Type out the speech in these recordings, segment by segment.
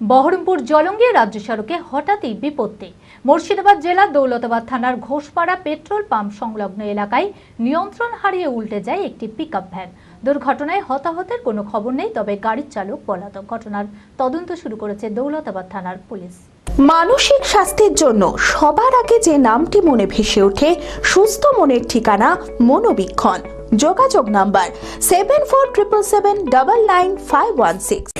বহরমপুর জলঙ্গি রাজ্য সড়কে হঠাৎই বিপত্তি। মুর্শিদাবাদ জেলার দৌলতাবাদ থানার ঘোষপাড়া পেট্রোল পাম্প সংলগ্ন এলাকায় নিয়ন্ত্রণ হারিয়ে উল্টে যায় একটি পিকআপ ভ্যান দুর্ঘটনায় হতাহতের কোনো খবর নেই, তবে গাড়ির চালক পলাতক। ঘটনার তদন্ত শুরু করেছে দৌলতাবাদ থানার পুলিশ। মানসিক স্বাস্থ্যের জন্য সবার আগে যে নামটি মনে ভেসে ওঠে, সুস্থ মনের ঠিকানা মনোবীক্ষণ। যোগাযোগ number seven four triple seven double nine five one six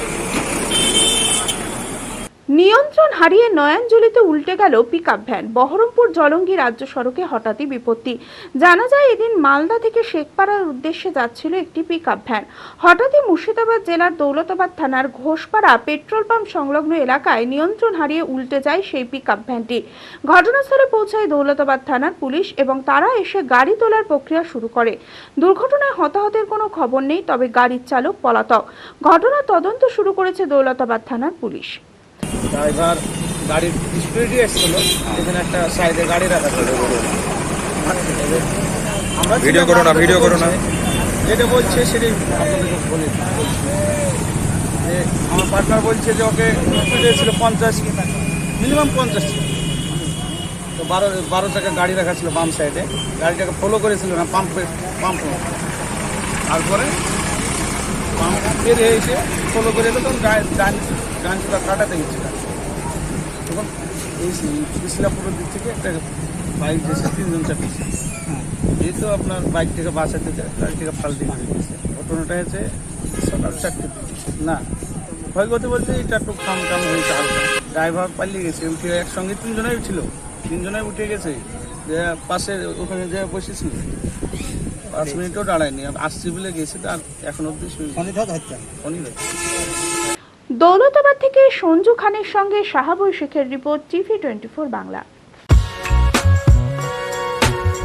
নিয়ন্ত্রণ হারিয়ে নয়াঞ্জলিতে উল্টে গেল পিকআপ ভ্যান বহরমপুর জলঙ্গি রাজ্য সড়কে হঠাৎই বিপত্তি। জানা যায়, এদিন মালদা থেকে শেখপাড়ার উদ্দেশ্যে যাচ্ছিল একটি পিকআপ ভ্যান হঠাৎই মুর্শিদাবাদ জেলার দৌলতাবাদ থানার ঘোষপাড়া পেট্রোল পাম্প সংলগ্ন এলাকায় নিয়ন্ত্রণ হারিয়ে উল্টে যায় সেই পিকআপ ভ্যানটি ঘটনাস্থলে পৌঁছায় দৌলতাবাদ থানার পুলিশ এবং তারা এসে গাড়ি তোলার প্রক্রিয়া শুরু করে। দুর্ঘটনায় হতাহতের কোনো খবর নেই, তবে গাড়ির চালক পলাতক। ঘটনার তদন্ত শুরু করেছে দৌলতাবাদ থানার পুলিশ। ড্রাইভার গাড়ির স্পিডে এসেছিল এখানে একটা সাইডে গাড়ি রাখা ছিল। আমরা ভিডিও করো না, ভিডিও করো না। যেটা বলছে সেটাই আপনাদেরকে বলি যে আমার পার্টনার বলছে যে ওকে স্পিডে ছিল পঞ্চাশ মিনিমাম পঞ্চাশ তো বারো বারো টাকা গাড়ি রাখা ছিল বাম সাইডে গাড়িটাকে ফলো করেছিল না পাম্প পাম্প তারপরে পাম্প বেরিয়ে এসে ফলো করে তখন গায়ে ডান ডান কাটাতে গেছিল। তখন এই ইসলামপুরের দিক থেকে একটা বাইক এসে তিনজন চাপিয়েছে যেহেতু আপনার বাইক থেকে বাঁচাতে যায় গাড়ি থেকে ফাল্টি হয়ে গেছে। ঘটনাটা হয়েছে সকাল চারটে না ক্ষয়ক্ষতি বলতে এটা একটু খাম টাম হয়েছে ড্রাইভার পালিয়ে গেছে উঠে একসঙ্গে তিনজনেই ছিল তিনজনেই উঠে গেছে যে পাশে ওখানে যে বসেছিল। পাঁচ মিনিটও দাঁড়ায়নি আসছি বলে গেছে আর এখন অব্দি ফোনই হচ্ছে দৌলতাবাদ থেকে সঞ্জু খানের সঙ্গে শাহাবুল শেখের report TV twenty Bangla.